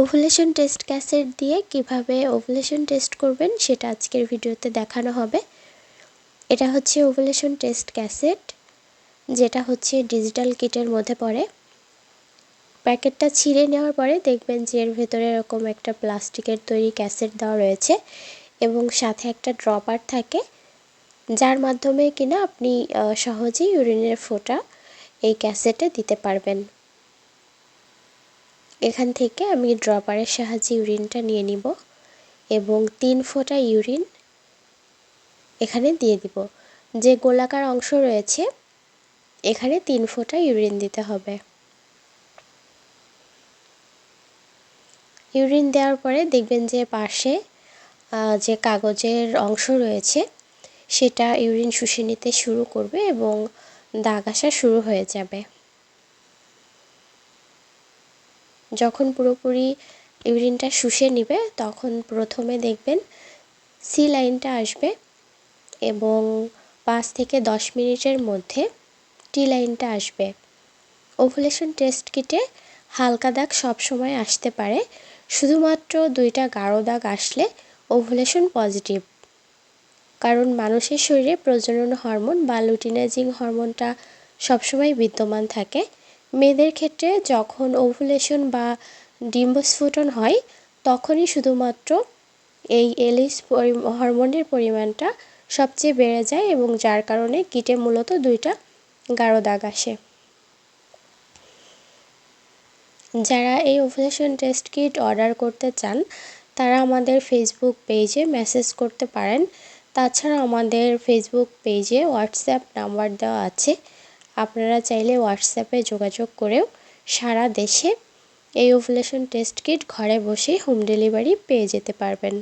Ovulation test cassette দিয়ে কীভাবে ovulation test করবেন সেটা আজকের ভিডিওতে দেখানো হবে। এটা হচ্ছে ওভুলেশন টেস্ট ক্যাসেট যেটা হচ্ছে ডিজিটাল কিটের মধ্যে পড়ে। প্যাকেটটা ছিঁড়ে নেওয়ার পরে দেখবেন যে এর ভেতরে এরকম একটা প্লাস্টিকের তৈরি ক্যাসেট দেওয়া রয়েছে এবং সাথে একটা ড্রপার থাকে, যার মাধ্যমে কিনা আপনি সহজেই ইউরিনের ফোঁটা এই ক্যাসেটে দিতে পারবেন। এখান থেকে আমি ড্রপারের সাহায্যে ইউরিনটা নিয়ে নিব এবং তিন ফোঁটা ইউরিন এখানে দিয়ে দিব। যে গোলাকার অংশ রয়েছে, এখানে তিন ফোঁটা ইউরিন দিতে হবে। ইউরিন দেওয়ার পরে দেখবেন যে পাশে যে কাগজের অংশ রয়েছে, সেটা ইউরিন শুষে নিতে শুরু করবে এবং দাগ আসা শুরু হয়ে যাবে। যখন পুরোপুরি ইউরিনটা শুষে নিবে, তখন প্রথমে দেখবেন সি লাইনটা আসবে এবং পাঁচ থেকে দশ মিনিটের মধ্যে টি লাইনটা আসবে। ওভুলেশন টেস্ট কিটে হালকা দাগ সবসময় আসতে পারে, শুধুমাত্র দুইটা গাঢ় দাগ আসলে ওভুলেশন পজিটিভ। কারণ মানুষের শরীরে প্রজনন হরমোন বা লুটিনাইজিং হরমোনটা সবসময় বিদ্যমান থাকে মেয়েদের ক্ষেত্রে যখন ওভুলেশন বা ডিম্বস্ফুটন হয়, তখনই শুধুমাত্র এই এলিস হরমোনের পরিমাণটা সবচেয়ে বেড়ে যায় এবং যার কারণে কিটে মূলত দুইটা গাঢ় দাগ আসে। যারা এই ওভুলেশন টেস্ট কিট অর্ডার করতে চান, তারা আমাদের ফেসবুক পেজে মেসেজ করতে পারেন। তাছাড়া আমাদের ফেসবুক পেজে হোয়াটসঅ্যাপ নাম্বার দেওয়া আছে। আপনারা চাইলে হোয়াটসঅ্যাপে যোগাযোগ করেও সারা দেশে এই ওভুলেশন টেস্ট কিট ঘরে বসেই হোম ডেলিভারি পেয়ে যেতে পারবেন।